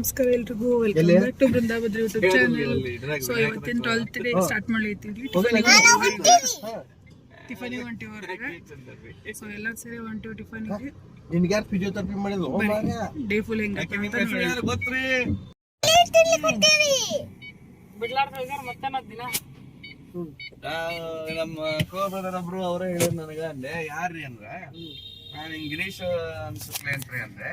ನಮಸ್ಕಾರ ಎಲ್ರಿಗೂ. Welcome back to ಬೃಂದಾವದ್ರಿ ಯೂಟ್ಯೂಬ್ ಚಾನಲ್ ಸೊ ಇವತ್ತಿನ ಟ್ವೆಲ್ತ್ ಡೇ ಸ್ಟಾರ್ಟ್ ಮಾಡ್ಲೈತಿದ್ವಿ ಟಿಫನಿ ಹೊಂಟಿವಿ ಹೊರಗೆ ಸೊ ಎಲ್ಲರೂ ಸೇರಿ ಹೊಂಟಿವಿ ಟಿಫನಿಗೆ ನಿನ್ಗೆ ಯಾರು ಫಿಸಿಯೋಥೆರಪಿ ಮಾಡಿದ್ರು ಡೇ ಫುಲ್ ಹೆಂಗ ಗೊತ್ತ್ರಿ? ನಮ್ಮ ಕೋ ಬ್ರದರ್ ಒಬ್ರು ಅವರೇ ಹೇಳಿದ್ರು ನನಗೆ ಅಂದೆ ಯಾರ್ರಿ ಅಂದ್ರೆ? ನಾನು ಗಿರೀಶ್ ಅನ್ಸುತ್ತೆ ಅಂತ್ರಿ ಅಂದೆ.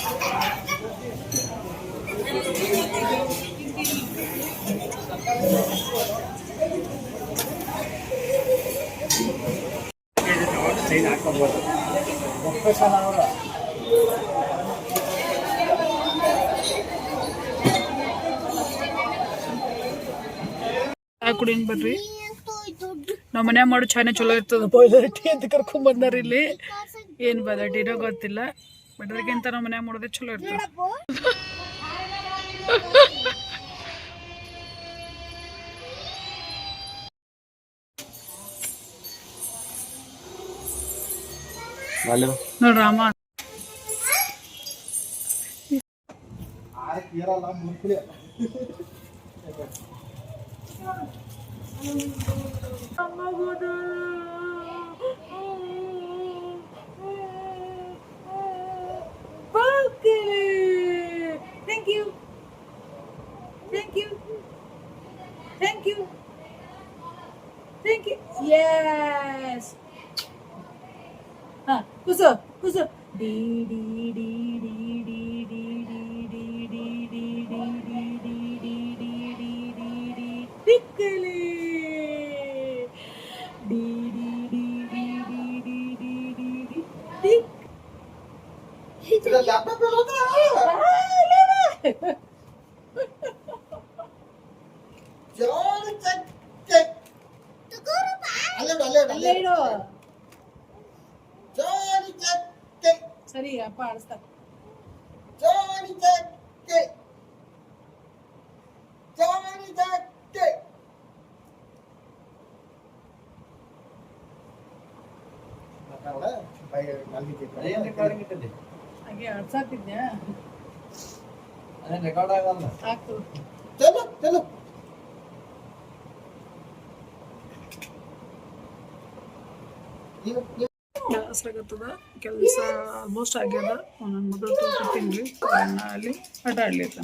ವೆಂಕಟೇಶನ್ ಅವರ. ಕುಡಿ ಹಿಂಗ್ ಬರ್ರಿ. ನಮ್ಮ ಮನ್ಯಾಗ ಮಾಡು ಚಾನೆ ಚಲೋ ಇರ್ತದ. ಬಾಯ್ಲರ್ ಅಂತ ಕರ್ಕೊಂಡ್ ಬಂದಾರ ಇಲ್ಲಿ? ಏನ್ ಬದ ಗೊತ್ತಿಲ್ಲ. ಬಟ್ ಅದಕ್ಕಿಂತ ನಮ್ಮ ಮನ್ಯಾಗ ಮಾಡೋದೇ ಚಲೋ ಇರ್ತದ. Halo. Nur Rahman. Ayo, kira lah, mulai. Amma, gue pickle ಹಾಗೆ ಆಡ್ಸಾತಿದ್ದೆ ರೆಕಾರ್ಡ್ ಆಗಲ್ಲ. ಆಗ್ತದೆ ಚಲೋ ಚಲೋ ಬೇಸರಾಗತ್ತದ ಕೆಲಸ ಆಲ್ಮೋಸ್ಟ್ ಆಗ್ಯದ. ನನ್ನ ಮಗಳು ಅಲ್ಲಿ ಆಟ ಆಡ್ಲಿತ್ತ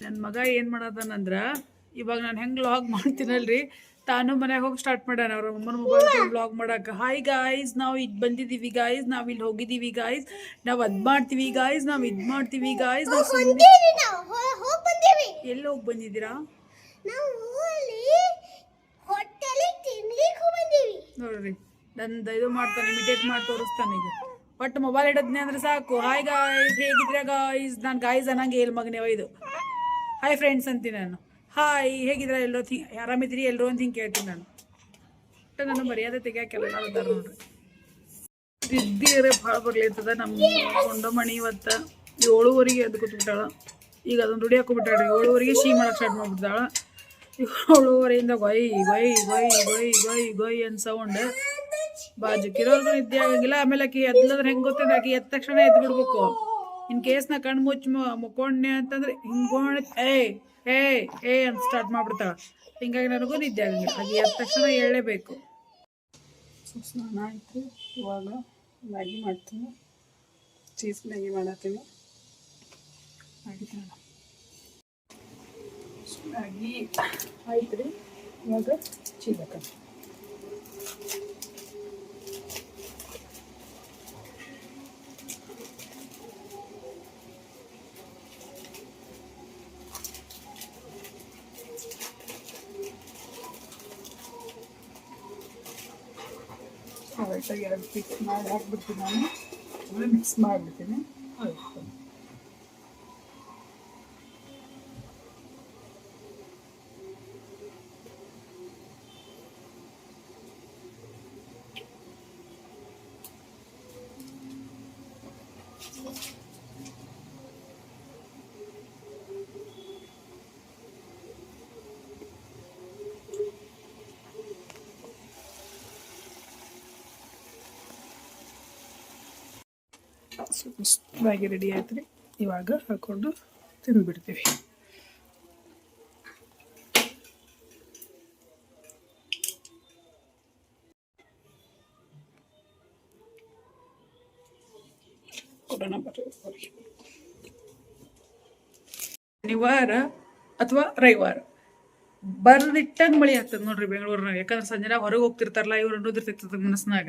ನನ್ನ ಮಗ ಏನ್ ಮಾಡದನಂದ್ರ ಇವಾಗ ನಾನು ಹೆಂಗ್ ಲಾಗ್ ಮಾಡ್ತೀನಲ್ರಿ? ತಾನು ಮನೆಗೆ ಹೋಗಿ ಸ್ಟಾರ್ಟ್ ಮಾಡ್ಯಾನ ಅವ್ರ ಅಮ್ಮನ ಮೊಬೈಲ್ ಬ್ಲಾಗ್ ಮಾಡಕ್ಕೆ ಹಾಯ್ ಗಾಯ್ಸ್ ನಾವು ಇದು ಬಂದಿದ್ದೀವಿ ಗಾಯ್ಸ್ ನಾವು ಇಲ್ಲಿ ಹೋಗಿದ್ದೀವಿ ಗಾಯ್ಸ್ ನಾವು ಅದು ಮಾಡ್ತೀವಿ ಗಾಯ್ಸ್ ನಾವು ಇದು ಮಾಡ್ತೀವಿ ಗಾಯ್ಸ್ ಎಲ್ಲಿ ಹೋಗಿ ಬಂದಿದ್ದೀರಾ ನೋಡ್ರಿ ನಂದು ಇದು ಮಾಡ್ತಾನೆ ಇಮಿಟೇಟ್ ಮಾಡಿ ತೋರಿಸ್ತಾನೆ ಈಗ. ಬಟ್ ಮೊಬೈಲ್ ಇಡೋದ್ನೆ ಅಂದ್ರೆ ಸಾಕು. ಹಾಯ್ ಗಾಯ್ಸ್ ಹೇಗಿದ್ರೆ ಗಾಯ್ಸ್ ನಾನು ಗಾಯ್ಸ್ ಅನ್ನಂಗೆ ಎಲ್ ಮಗನೇ ಇದು ಹಾಯ್ ಫ್ರೆಂಡ್ಸ್ ಅಂತೀನಿ ನಾನು. ಹಾಯ್ ಹೇಗಿದ್ರೆ ಎಲ್ಲೋ ಥಿ ಎಲ್ಲರೂ ಅಂತ ಹಿಂಗೆ ಕೇಳ್ತೀನಿ ನಾನು. ಒಟ್ಟು ನಾನು ಮರ್ಯಾದೆ ತೆಗಿಯಾಕೆಲ್ಲ ಅದಾರ ನೋಡ್ರಿ. ಇದ್ದಿದ್ರೆ ಭಾಳ ಬರ್ಲಿರ್ತದ ನಮ್ಮ ಕೊಂಡಮಣಿ ಇವತ್ತು. ಏಳುವರೆಗೆ ಎದ್ದು ಕೂತ್ಬಿಟ್ಟಾಳ. ಈಗ ಅದನ್ನ ರುಡಿ ಹಾಕೊಬಿಟ್ಟಾಳ ಏಳುವರೆಗೆ ಶೀ ಮಾಡಕ್ಕೆ ಸ್ಟಾರ್ಟ್ ಮಾಡ್ಬಿಡ್ತಾಳ ಏಳುವರೆಯಿಂದ ಗೊಯ್ ಗೊಯ್ ಗೊಯ್ ಗೊಯ್ ಗೊಯ್ ಗೊಯ್ ಅಂತ ಸೌಂಡ್. ಬಾಜುಕಿರೋರ್ಗು ನಿದ್ದೆ ಆಗಂಗಿಲ್ಲ. ಆಮೇಲೆ ಆಕಿ ಎದ್ಲದ್ರೆ ಹೆಂಗೆ ಗೊತ್ತಿಲ್ಲ ಆಕಿ ಎದ್ದ ತಕ್ಷಣ ಎದ್ದು ಬಿಡ್ಬೇಕು ಇನ್ ಕೇಸ್ನ ಕಣ್ಣು ಮುಚ್ಚಿ ಮುಕ್ಕೊಂಡೆ ಅಂತಂದ್ರೆ ಹಿಂಗೋಣ ಏ ಏ ಏ ಅಂತ ಸ್ಟಾರ್ಟ್ ಮಾಡ್ಬಿಡ್ತಾಳ. ಹಿಂಗಾಗಿ ನನಗೂ ನಿದ್ದೆ ಆಗಂಗಿಲ್ಲ. ಅದು ಎದ್ದ ತಕ್ಷಣ ಹೇಳಲೇಬೇಕು ಸ್ನಾನ ಆಯಿತು. ಇವಾಗ ಮ್ಯಾಗಿ ಮಾಡ್ತೀನಿ. ಚೀಸ್ ಮ್ಯಾಗಿ ಮಾಡತ್ತೀನಿ. ಆಗಿದ್ದಾಳ ಮ್ಯಾಗಿ ಆಯ್ತು ರೀ. ಇವಾಗ ಚೀಸ್ ಪಿಕ್ಸ್ ಮಾಡಿ ಹಾಕ್ಬಿಡ್ತೀನಿ ನಾನು. ಮಿಕ್ಸ್ ಮಾಡಿಬಿಡ್ತೀನಿ. ಆಯ್ತು. ಸುಸ್ತಾಗಿ ರೆಡಿ ಆಯ್ತು ರೀ ಇವಾಗ ಹಾಕೊಂಡು ತಿಂದ್ಬಿಡ್ತೀವಿ. ಕೊಡೋಣ ಬರ್ರಿ ಅವ್ರಿಗೆ. ಶನಿವಾರ ಅಥವಾ ರವಿವಾರ. ಬರ್ದಿಟ್ಟಂಗೆ ಮಳೆ ಆಗ್ತದೆ ನೋಡ್ರಿ ಬೆಂಗಳೂರಿನಾಗ. ಯಾಕಂದ್ರೆ ಸಂಜೆನಾಗ ಹೊರಗೆ ಹೋಗ್ತಿರ್ತಾರಲ್ಲ, ಇವ್ರು ಅನ್ನೋದಿರ್ತೈತದ ಮನಸ್ಸಿನಾಗ.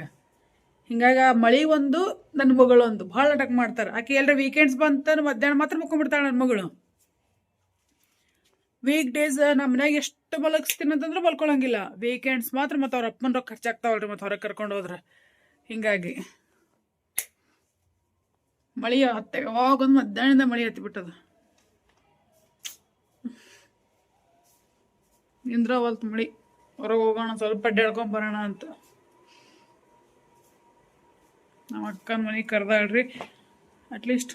ಹಿಂಗಾಗಿ ಆ ಮಳಿ ಒಂದು ನನ್ನ ಮಗಳು ಒಂದು. ಭಾಳ ನಾಟಕ ಮಾಡ್ತಾರೆ. ಆಕೆ ಎಲ್ಲರ ವೀಕೆಂಡ್ಸ್ ಬಂತ ಮಧ್ಯಾಹ್ನ ಮಾತ್ರ ಮುಕ್ಕೊಂಡ್ಬಿಡ್ತಾಳೆ ನನ್ನ ಮಗಳು. ವೀಕ್ ಡೇಸ್ ನಮ್ಮ ಮನ್ಯಾಗ ಎಷ್ಟು ಮಲಗಿಸ್ತೀನಿ ಅಂತಂದ್ರೆ ಮಲ್ಕೊಳಂಗಿಲ್ಲ. ವೀಕೆಂಡ್ಸ್ ಮಾತ್ರ ಮತ್ತು ಅವ್ರ ಅಪ್ಪನ ರೊಕ್ಕ ಖರ್ಚಾಗ್ತಾವಲ್ರಿ ಮತ್ತು ಹೊರಗೆ ಕರ್ಕೊಂಡು ಹೋದ್ರೆ. ಹಿಂಗಾಗಿ ಮಳಿ ಹತ್ತೆ ಯಾವಾಗೊಂದು ಮಧ್ಯಾಹ್ನದಿಂದ ಮಳಿ ಹತ್ತಿ ಬಿಟ್ಟದ ನಿಂದ್ರವಲ್ತು ಮಳಿ. ಹೊರಗೆ ಹೋಗೋಣ, ಸ್ವಲ್ಪ ಅಡ್ಡಾಡ್ಕೊಂಡ್ ಬರೋಣ ಅಂತ. ನಮ್ಮ ಅಕ್ಕನ ಮನೆಗೆ ಕರೆದಾಳ್ರಿ. ಅಟ್ಲೀಸ್ಟ್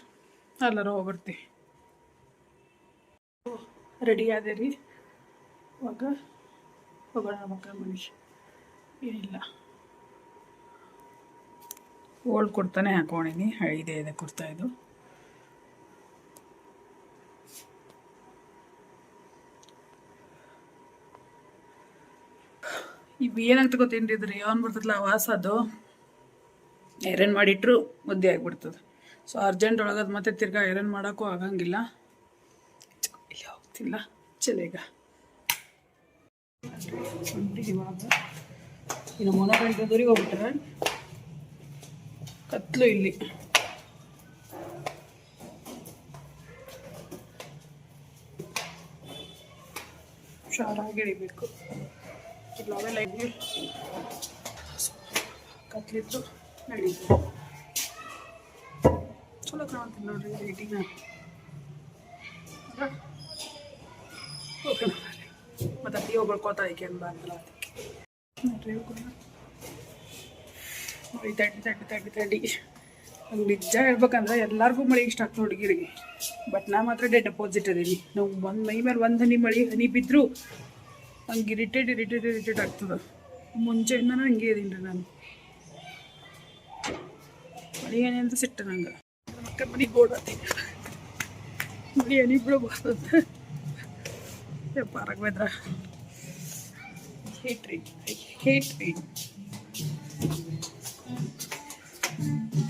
ಎಲ್ಲರೂ ಹೋಗ್ಬರ್ತೀವಿ. ರೆಡಿ ಆದೆ ರೀ ಇವಾಗ ಹೋಗೋಣ ನಮ್ಮ ಅಕ್ಕನ ಮನೆಗೆ. ಏನಿಲ್ಲ. ಓಲ್ಡ್ ಕುರ್ತಾನೆ ಹಾಕೊಂಡಿನಿ ಹಳಿದೆ ಇದೆ ಕುರ್ತಾ ಇದು. ಇವು ಏನಾಗ್ತ ಗೊತ್ತೇನ್ರಿ ಇದ್ರಿ ಯಾವನ್ ಬರ್ತದಲ್ಲ ವಾಸ ಅದು ಐರನ್ ಮಾಡಿಟ್ರು ಮುದ್ದೆ ಆಗಿಬಿಡ್ತದೆ. ಸೊ ಅರ್ಜೆಂಟ್ ಒಳಗದು ಮತ್ತೆ ತಿರ್ಗಾ ಐರನ್ ಮಾಡೋಕ್ಕೂ ಆಗಂಗಿಲ್ಲ. ಇಲ್ಲಿ ಹೋಗ್ತಿಲ್ಲ. ಚಲೇಗ ಇನ್ನು ಮೊನ ಗಂಟೆ ದೂರಿಗೆ ಹೋಗ್ಬಿಟ್ರೆ ಕತ್ಲು ಇಲ್ಲಿ. ಹುಷಾರಾಗಿ ಹಿಡಿಬೇಕು ಇಲ್ಲ ಕತ್ಲಿತ್ತು. ಚಲೋ ಕಾಣ್ತೀನಿ ನೋಡ್ರಿ ಲೈಟಿಂಗ್ ಓಕೆ ಮತ್ತು ಅತ್ತಿ ಹೋಗ್ಕೊಳ್ತಾ ಐಕೆ ಅಂತಲ್ಲ ನೋಡ್ರಿ ನೋಡಿ ತಡ್ಡಿ ತಡ್ಡಿ ತಡ್ಡಿ ತಡ್ಡಿ ನಂಗೆ ನಿಜ ಹೇಳ್ಬೇಕಂದ್ರೆ ಎಲ್ಲರಿಗೂ ಮಳೆ ಇಷ್ಟ ಆಗ್ತದೆ ಹುಡುಗಿರಿಗೆ ಬಟ್ ನಾ ಮಾತ್ರ ಡೆಡ್ ಅಪೋಸಿಟ್ ಅದೀನಿ ನಾವು ಒಂದು ಮೈ ಮೇಲೆ ಒಂದು ಹನಿ ಮಳೆ ಹನಿ ಬಿದ್ದರೂ ಹಂಗೆ ಇರಿಟೇಟ್ ಇರಿಟೇಟ್ ಇರಿಟೇಟ್ ಆಗ್ತದೆ ಮುಂಚೆಯಿಂದನೂ ಹಂಗೆ ಇದೀನಿ ರೀ ನಾನು ಮಳೆ ಏನೇ ಅಂತ ಸಿಟ್ಟು ನಂಗೆ ಅಕ್ಕ ಮನೆಗೆ ಓಡಾತೀನಿ ಮಳೆ ಹನಿ ಬಿಡಬಾರ್ದು ಅಂತ ಪಾರಕ್ ಬೆದ್ರ ಹೇಟ್ ರೀ ಹೇಟ್ ರೀ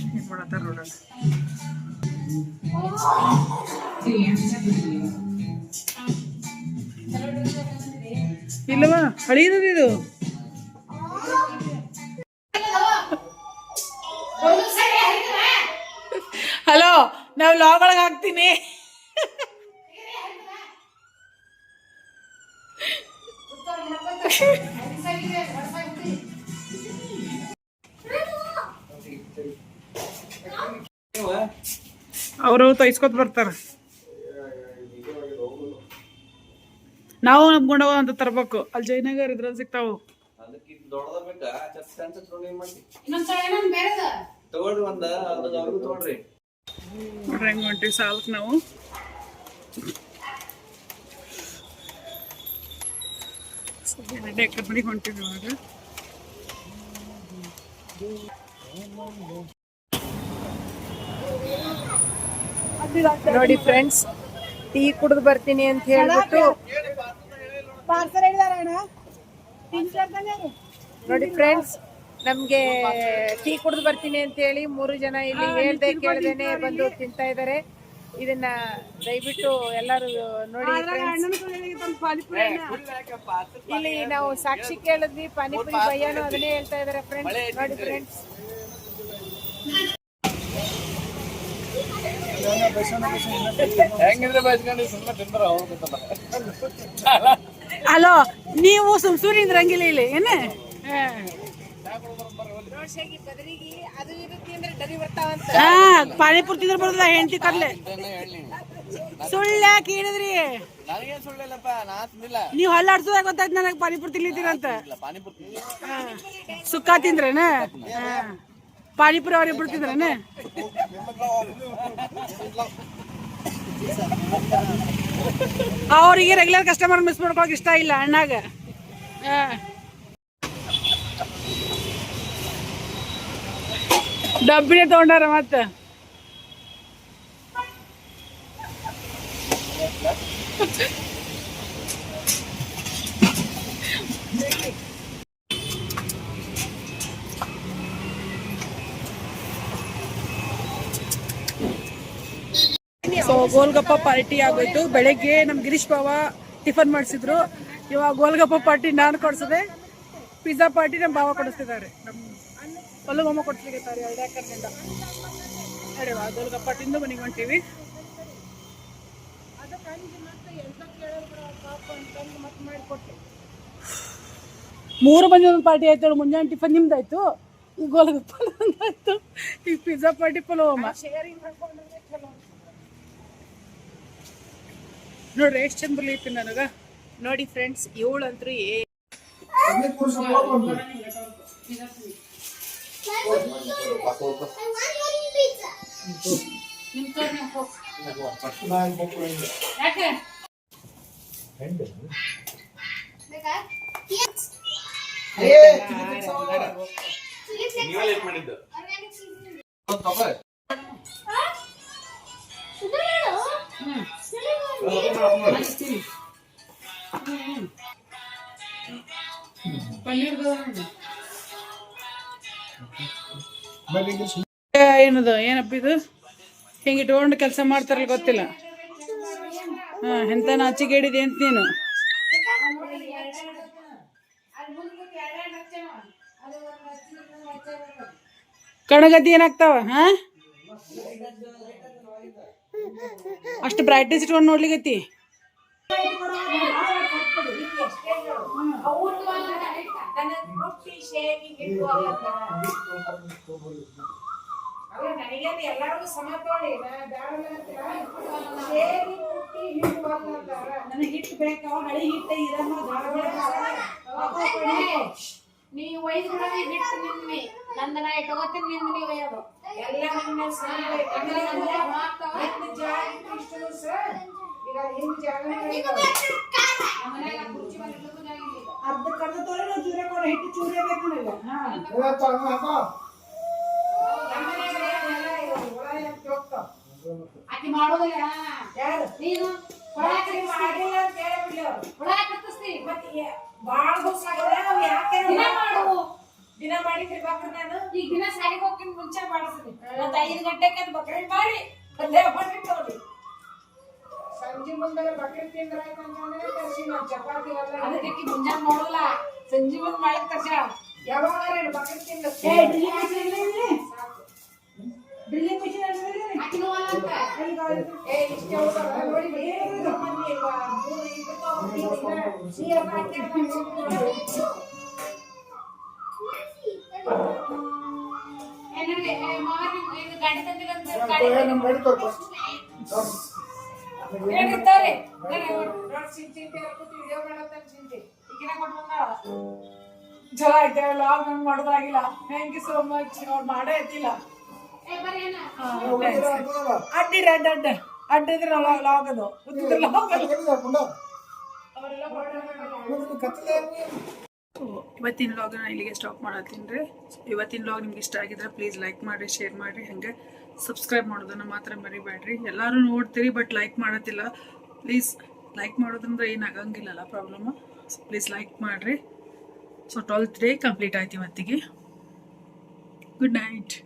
ಏನು ಮಾಡತ್ತಾರ ನೋಡೋಣ ಇಲ್ಲವಾ ಹಳೀದದ ಇದು ನಾವು ಲಾಗ್ ಒಳಗೆ ಹಾಕ್ತೀನಿ. ಅವರು ತೈಸ್ಕೊತ ಬರ್ತಾರ. ನಾವು ನಮ್ಗೊಂಡ ಅಂತ ತರ್ಬೇಕು. ಅಲ್ಲಿ ಜಯನಗರ್ ಇದ್ರಲ್ಲಿ ಸಿಗ್ತಾವು. ತಗೊಳ್ರಿ ಒಂದ ಅವ್ರಿಗೂ ತಗೊಳ್ರಿ. ನೋಡ್ರಿ ಹೆಂಗ್ ಹೊಂಟಿವಿ ಸಾಲಕ್ ನಾವು. ಡೆಕ್ಕರ್ ಮನೆಗೆ ಹೊಂಟಿವಿ ಇವಾಗ. ನೋಡಿ ಫ್ರೆಂಡ್ಸ್ ಟೀ ಕುಡಿದು ಬರ್ತೀನಿ ಅಂತ ಹೇಳ್ಬಿಟ್ಟು ನೋಡಿ ಫ್ರೆಂಡ್ಸ್ ನಮ್ಗೆ ಟೀ ಕುಡಿದು ಬರ್ತೀನಿ ಅಂತ ಹೇಳಿ ಮೂರು ಜನ ಇಲ್ಲಿ ಹೇಳ್ದೆ ಕೇಳ್ದೇನೆ ಬಂದು ತಿಂತಾ ಇದಾರೆ. ಇದನ್ನ ದಯವಿಟ್ಟು ಎಲ್ಲರೂ ನೋಡಿ ಇಲ್ಲಿ ನಾವು ಸಾಕ್ಷಿ ಕೇಳಿದ್ವಿ ಪಾನಿಪುರಿ ಭಯ್ಯನು ಅದನ್ನೇ ಹೇಳ್ತಾ ಇದಾರೆ ಫ್ರೆಂಡ್ಸ್ ನೋಡಿ ಫ್ರೆಂಡ್ಸ್ ಅಲೋ ನೀವು ಸುಮ್ ಸುರಿ ಇಲ್ಲಿ ಏನೇ ನೋಡ್ಸಾಗಿ ಬದಲಿಗೆ ಅದು ಇದು ತಿಂದ್ರೆ ಡರಿ ಬರ್ತಾವಂತ ಹಾ ಪಾನಿಪುರಿ ತಿಂದ್ರೆ ಬರ್ತದ ಹೆಂಡತಿ ಕರ್ಲೆ ಸುಳ್ಳ ಕೇಳಿದ್ರಿ ಹೇಳಿದ್ರಿ. ನನಗೇನ್ ಸುಳ್ಳಿಲ್ಲಪ್ಪ ನಾ ತಿಂದಿಲ್ಲ. ನೀವು ಹಲ್ಲಾಡ್ಸೋದಾಗ ಗೊತ್ತಾಯ್ತು ನನಗೆ ಪಾನಿಪುರಿ ತಿನ್ಲಿತ್ತೀರಂತ ಇಲ್ಲ ಪಾನಿಪುರಿ ಹಾ. ಸುಕ್ಕ ತಿಂದ್ರೇನ. ಪಾನಿಪುರಿ ಅವ್ರಿಗೆ ತಿಂದ್ರೇನ? ಅವ್ರಿಗೆ ರೆಗ್ಯುಲರ್ ಕಸ್ಟಮರ್ ಮಿಸ್ ಮಾಡ್ಕೊಳಕ್ ಇಷ್ಟ ಇಲ್ಲ ಅಣ್ಣಾಗ. ಹಾ. ಡಬ್ಬಿನೇ ತಗೊಂಡಾರ ಮತ್ತ? ಸೊ ಗೋಲ್ಗಪ್ಪ ಪಾರ್ಟಿ ಆಗೋಯ್ತು. ಬೆಳಗ್ಗೆ ನಮ್ ಗಿರೀಶ್ ಬಾವ ಟಿಫನ್ ಮಾಡಿಸಿದ್ರು. ಇವಾಗ ಗೋಲ್ಗಪ್ಪ ಪಾರ್ಟಿ ನಾನು ಕೊಡ್ಸದೆ. ಪಿಜ್ಜಾ ಪಾರ್ಟಿ ನಮ್ಮ ಬಾವ ಕೊಡಿಸ್ತಿದ್ದಾರೆ. ನಮ್ಮ ಒಲ್ಲ ಮೊಮ್ಮ ಕೊಡ್ಸ್ಲಿಕ್ಕೆ ಎರಡು ಎಕರ್ನಿಂದ? ನಡೆಯುವ ಗೋಲ್ಗಪ್ಪ ತಿಂದು ಮನೆಗೆ ಹೊಂಟೀವಿ. ಮೂರು ಮಂದಿ ಒಂದು ಪಾರ್ಟಿ ಆಯ್ತು ಮುಂಜಾನೆ ಟಿಫನ್ ನಿಮ್ದಾಯ್ತು ಗೋಲ್ಗಪ್ಪ ಆಯ್ತು ಈ ಪಿಜ್ಜಾ ಪಾರ್ಟಿ ಪಲೋಮ ನೋಡ್ರಿ, ಎಷ್ಟು ಚಂದ ಬರ್ಲಿತ್ತು ನನಗ. ನೋಡಿ ಫ್ರೆಂಡ್ಸ್ ಏಳು ಅಂತ್ರಿ ಏ Pode ir, vamos. ಏನದು, ಏನಪ್ಪ ಇದು? ಹಿಂಗೆ ಇಟ್ಕೊಂಡು ಕೆಲಸ ಮಾಡ್ತಾರಲ್ಲ ಗೊತ್ತಿಲ್ಲ. ಹಾ ಎಂತ ನಾಚಿಗೇಡಿದೆ ಅಂತ ನೀನು? ಕಣಗದ್ದಿ ಏನಾಗ್ತಾವ, ಹಾ? ಅಷ್ಟು ಬ್ರೈಟ್ನೆಸ್ ಇಟ್ಕೊಂಡು ನೋಡ್ಲಿಕತ್ತಿ ನನಗೆ ಹಿಟ್ಟು ಬೇಕಾವ ಹಳಿ ಹಿಟ್ಟು ಇದನ್ನು ನೀವು ಒಯ್ದು ಹಿಟ್ಟು ನಿಮ್ಮಿ ನಂದನ ಇಟ್ಕೋತೀನಿ ನಿಂದ ನೀವು ಒಯ್ಯೋದು. ಎಲ್ಲ ನಿಮ್ಮ ಈಗ. ನಮ್ಮ ಮನ್ಯಾಗ ಕುರ್ಚಿ ಮೇಲೆ ಇಟ್ಲಿಕ್ಕೂ ಅರ್ಧ ತೋರಿ ನಾವು ಚೂರೆ ಕೊಡ ಹಿಟ್ಟು ಚೂರೆ ಬೇಕು ನನಗೆ. ಹಾ. ಆಕಿ ಮಾಡೋದಿಲ್ಲ. ನೀನು? ಒಳಗೆ ಒಳಗೆ ಕತ್ತಿಸ್ತಿ ಭಾಳ ದಿವಸ ಆಗ್ಯದ ಯಾಕೆ ದಿನ ಮಾಡು ದಿನ ಮಾಡಿದ್ರಿ ಬಕ್ರ ನಾನು. ಈಗ ದಿನ ಸಾಲಿಗೆ ಹೋಗ್ತೀನಿ ಮುಂಚೆ ಮಾಡಿಸ್ತೀನಿ. ಮತ್ತೆ ಐದು ಗಂಟೆಗೆ ಅದು ಬಕ್ರಿ. ಮಾಡಿ ಪಲ್ಯ ಮಾಡಿ ನೋಡಿ ಸಂಜೆ ಮುಂದೆ ಬಕ್ರಿ ತಿಂದ್ರೆ ಅಂತಂದ್ರೆ ತರಿಸಿ ನಾವು ಚಪಾತಿ ಎಲ್ಲ ಅದಕ್ಕೆ ಮುಂಜಾನೆ ಮಾಡೋಲ್ಲ ಸಂಜೆ ಮುಂದೆ ಮಾಡಕ್ ತರ್ಸ ಯಾವಾಗ ಬಕ್ರಿ ತಿಂದ? ಡ್ರಿಲ್ಲಿಂಗ್ ಮಿಷಿನ್ ಗಾಡಿ ತಂದಿಲ್ಲ ಗಾಡಿ ಬಂದಾಳ ಚಲೋ ಆಯ್ತು ಲಾಗ್ ನಂಗೆ ಮಾಡೋದಾಗಿಲ್ಲ. ಥ್ಯಾಂಕ್ ಯು ಸೋ ಮಚ್ ಅವ್ರು ಮಾಡೇ ಏನ ಅಡ್ಡಿರ ಅಡ್ಡ ಅಡ್ಡ ಅಡ್ಡ ಇದ್ರೆ ಲಾಗ್ ಅದು. ಲಾಗ್ ಅದು. ಇವತ್ತಿನ ಲಾಗ್ನ ಇಲ್ಲಿಗೆ ಸ್ಟಾಪ್ ಮಾಡತ್ತೀನಿ ರೀ. ಇವತ್ತಿನ ಲಾಗ್ ನಿಮ್ಗೆ ಇಷ್ಟ ಆಗಿದ್ರೆ ಪ್ಲೀಸ್ ಲೈಕ್ ಮಾಡಿರಿ ಶೇರ್ ಮಾಡಿರಿ, ಹಾಗೆ ಸಬ್ಸ್ಕ್ರೈಬ್ ಮಾಡೋದನ್ನು ಮಾತ್ರ ಮರಿಬೇಡ್ರಿ. ಎಲ್ಲರೂ ನೋಡ್ತೀರಿ ಬಟ್ ಲೈಕ್ ಮಾಡತ್ತಿಲ್ಲ. ಪ್ಲೀಸ್ ಲೈಕ್ ಮಾಡೋದಂದ್ರೆ ಏನು ಆಗಂಗಿಲ್ಲಲ್ಲ ಪ್ರಾಬ್ಲಮ್ ಪ್ಲೀಸ್ ಲೈಕ್ ಮಾಡಿರಿ. ಸೊ ಟ್ವೆಲ್ತ್ ಡೇ ಕಂಪ್ಲೀಟ್ ಆಯ್ತು ಇವತ್ತಿಗೆ. Good night